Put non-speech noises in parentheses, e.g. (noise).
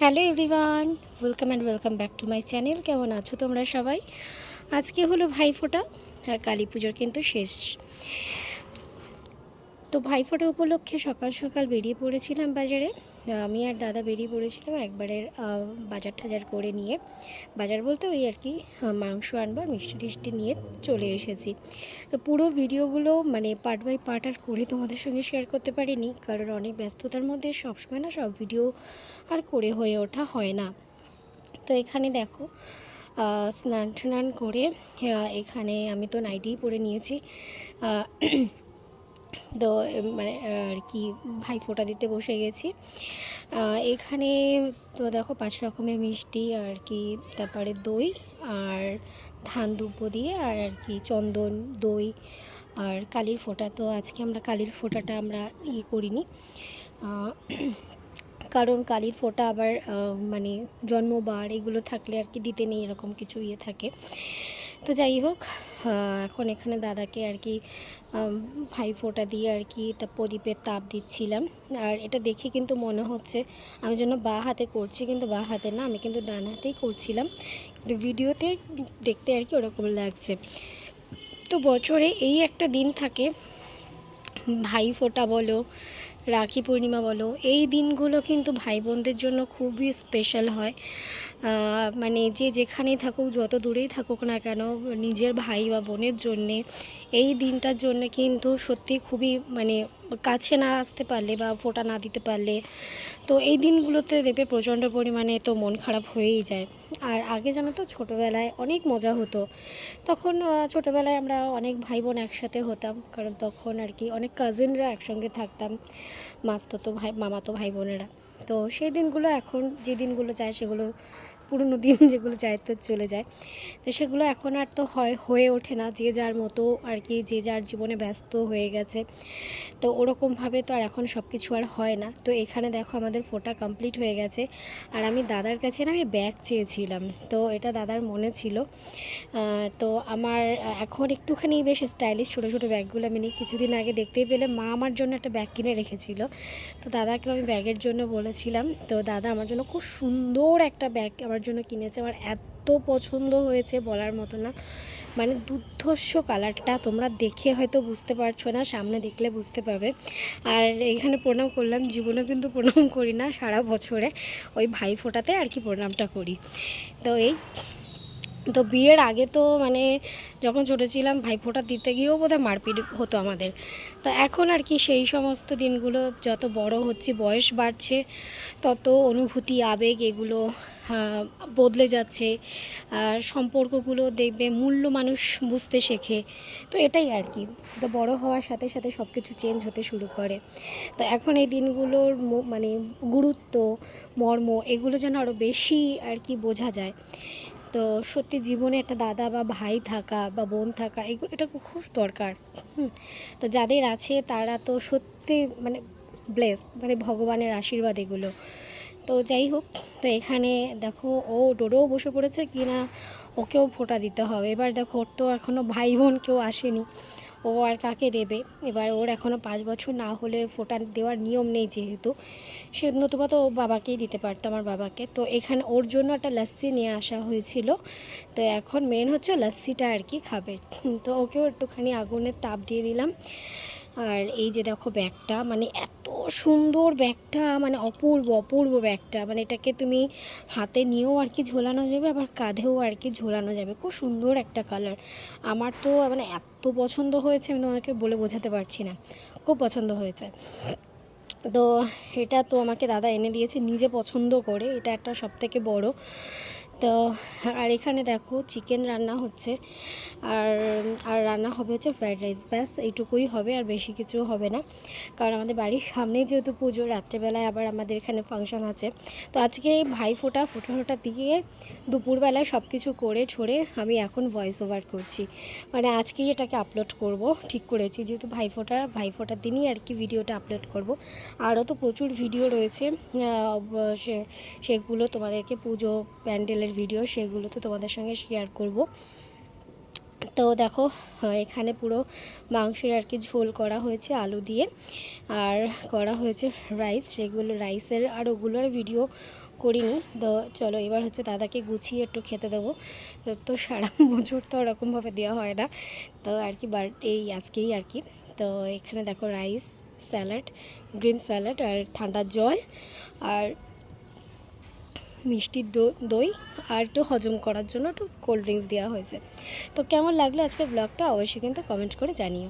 Hello everyone, welcome and welcome back to my channel. কেমন আছো তোমরা সবাই? আজকে হলো ভাইফোঁটা আর কালী পুজোর কিন্তু শেষ। তো ভাইফোঁটা উপলক্ষে সকাল সকাল বেরিয়ে পড়েছিলাম বাজারে। আমি আর দাদা বেরিয়ে পড়েছিলাম একবারের বাজার টাজার করে নিয়ে। বাজার বলতে ওই আর কি মাংস আনবার, মিষ্টি টিষ্টি নিয়ে চলে এসেছি। তো পুরো ভিডিওগুলো মানে পার্ট বাই পার্ট আর করে তোমাদের সঙ্গে শেয়ার করতে পারিনি, কারণ অনেক ব্যস্ততার মধ্যে সবসময় না সব ভিডিও আর করে হয়ে ওঠা হয় না। তো এখানে দেখো স্নান টান করে এখানে আমি তো নাইটিই পরে নিয়েছি। তো মানে আর কি ভাই ফোঁটা দিতে বসে গেছি। এখানে তো দেখো পাঁচ রকমের মিষ্টি, আর কি, তারপরে দই, আর ধান দুব্বো দিয়ে, আর আর কি, চন্দন, দই, আর কালির ফোঁটা। তো আজকে আমরা কালির ফোঁটাটা আমরা ই করিনি। কারণ কালির ফোঁটা আবার মানে জন্মবার, এগুলো থাকলে আর কি দিতে নেই, এরকম কিছু ইয়ে থাকে। তো যাই হোক এখন এখানে দাদাকে আর কি ভাই ফোঁটা দিয়ে আর কি তা প্রদীপের তাপ দিচ্ছিলাম। আর এটা দেখে কিন্তু মনে হচ্ছে আমি যেন বা হাতে করছি কিন্তু বা হাতে না, আমি কিন্তু ডান হাতেই করছিলাম। কিন্তু ভিডিওতে দেখতে আর কি ওরকম লাগছে। তো বছরে এই একটা দিন থাকে, ভাই ফোঁটা বলো রাখি পূর্ণিমা বলো, এই দিনগুলো কিন্তু ভাই বোনদের জন্য খুবই স্পেশাল হয়। মানে যে যেখানেই থাকুক, যত দূরেই থাকুক না কেন, নিজের ভাই বা বোনের জন্যে, এই দিনটার জন্য কিন্তু সত্যি খুবই মানে কাছে না আসতে পারলে বা ফোটা না দিতে পারলে, তো এই দিনগুলোতে দেবে প্রচণ্ড পরিমাণে তো মন খারাপ হয়েই যায়। আর আগে জানো তো ছোটোবেলায় অনেক মজা হতো। তখন ছোটোবেলায় আমরা অনেক ভাই বোন একসাথে হতাম, কারণ তখন আর কি অনেক কাজিনরা একসঙ্গে থাকতাম। মাস্তুতো ভাই মামাতো ভাই বোনেরা তো সেই দিনগুলো এখন যে দিনগুলো যায় সেগুলো, পুরনো দিন (laughs) যেগুলো যায় তো চলে যায়। তো সেগুলো এখন আর তো হয়, হয়ে ওঠে না। যে যার মতো আর কি, যে যার জীবনে ব্যস্ত হয়ে গেছে। তো ওরকমভাবে তো আর এখন সব কিছু আর হয় না। তো এখানে দেখো আমাদের ফোটা কমপ্লিট হয়ে গেছে। আর আমি দাদার কাছে না আমি ব্যাগ চেয়েছিলাম। তো এটা দাদার মনে ছিল। তো আমার এখন একটুখানি বেশ স্টাইলিশ ছোটো ছোটো ব্যাগগুলো আমি নিই। কিছুদিন আগে দেখতেই পেলে মা আমার জন্য একটা ব্যাগ কিনে রেখেছিল। তো দাদাকে আমি ব্যাগের জন্য বলেছিলাম তো দাদা আমার জন্য খুব সুন্দর একটা ব্যাগ আমার জন্য কিনেছে। আমার এত পছন্দ হয়েছে বলার মতো না। মানে দুর্ধর্ষ কালারটা তোমরা দেখে হয়তো বুঝতে পারছ না, সামনে দেখলে বুঝতে পারবে আর এখানে প্রণাম করলাম জীবনে কিন্তু প্রণাম করি না, সারা বছরে ওই ভাই ফোটাতে আর কি প্রণামটা করি। তো এই তো বিয়ের আগে তো মানে যখন ছোটো ছিলাম, ভাইফোঁটা দিতে গিয়েও বোধহয় মারপিট হতো আমাদের। তো এখন আর কি সেই সমস্ত দিনগুলো যত বড় হচ্ছে, বয়স বাড়ছে, তত অনুভূতি, আবেগ এগুলো বদলে যাচ্ছে। সম্পর্কগুলো দেখবে, মূল্য মানুষ বুঝতে শেখে। তো এটাই আর কি। তো বড় হওয়ার সাথে সাথে সব কিছু চেঞ্জ হতে শুরু করে। তো এখন এই দিনগুলোর মানে গুরুত্ব, মর্ম এগুলো যেন আরও বেশি আর কি বোঝা যায়। তো সত্যি জীবনে একটা দাদা বা ভাই থাকা বা বোন থাকা এগুলো, এটা খুব দরকার। তো যাদের আছে তারা তো সত্যি মানে ব্লেস মানে ভগবানের আশীর্বাদ এগুলো। তো যাই হোক, তো এখানে দেখো ও ডোডোও বসে পড়েছে কি না ওকেও ফোঁটা দিতে হবে। এবার দেখো ওর তো এখনও ভাই বোন কেউ আসেনি, ও আর কাকে দেবে? এবার ওর এখনও পাঁচ বছর না হলে ফোটা দেওয়ার নিয়ম নেই যেহেতু। সে নতুবা তো বাবাকেই দিতে পারতো, আমার বাবাকে। তো এখানে ওর জন্য একটা লাস্সি নিয়ে আসা হয়েছিল। তো এখন মেন হচ্ছে লাস্সিটা আর কি খাবে। (laughs) তো ওকেও একটুখানি আগুনের তাপ দিয়ে দিলাম। আর এই যে দেখো ব্যাগটা মানে এত সুন্দর ব্যাগটা মানে অপূর্ব অপূর্ব ব্যাগটা। মানে এটাকে তুমি হাতে নিয়েও আর কি ঝোলানো যাবে, আবার কাঁধেও আর কি ঝোলানো যাবে। খুব সুন্দর একটা কালার আমার তো মানে এত পছন্দ হয়েছে, আমি তোমাকে বলে বোঝাতে পারছি না। খুব পছন্দ হয়েছে। তো এটা তো আমাকে দাদা এনে দিয়েছে নিজে পছন্দ করে। এটা একটা সবথেকে বড় তো, আর এখানে দেখো চিকেন রান্না হচ্ছে। আর আর রান্না হবে হচ্ছে ফ্রাইড রাইস ব্যাস, এইটুকুই হবে, আর বেশি কিছু হবে না। কারণ আমাদের বাড়ির সামনেই যেহেতু পুজো, রাত্রেবেলায় আবার আমাদের এখানে ফাংশন আছে। তো আজকে এই ভাই ফোঁটা ফোঁটা ফোঁটা দিয়ে দুপুরবেলায় সব কিছু করে ছড়ে আমি এখন ভয়েস ওভার করছি। মানে আজকেই এটাকে আপলোড করব, ঠিক করেছি। যেহেতু ভাইফোঁটা ভাইফোঁটার দিনই আর কি ভিডিওটা আপলোড করব। আরও তো প্রচুর ভিডিও রয়েছে সে, সেগুলো তোমাদেরকে পুজো, প্যান্ডেলের ভিডিও সেগুলো তো তোমাদের সঙ্গে শেয়ার করব। তো দেখো এখানে পুরো মাংসের আর কি ঝোল করা হয়েছে আলু দিয়ে। আর করা হয়েছে রাইস সেগুলো রাইসের আর ওগুলোর ভিডিও করিনি। তো চলো, এবার হচ্ছে দাদাকে গুছিয়ে একটু খেতে দেবো। তো সারা বছর তো ওরকমভাবে দেওয়া হয় না। তো আর কি বার্থডে এই আজকেই আর কি। তো এখানে দেখো রাইস স্যালাড গ্রিন স্যালাড আর ঠান্ডা জল। আর মিষ্টির দই আর একটু হজম করার জন্য একটু কোল্ড ড্রিঙ্কস দেওয়া হয়েছে। তো কেমন লাগল আজকের ব্লগটা অবশ্যই কিন্তু কমেন্ট করে জানিও।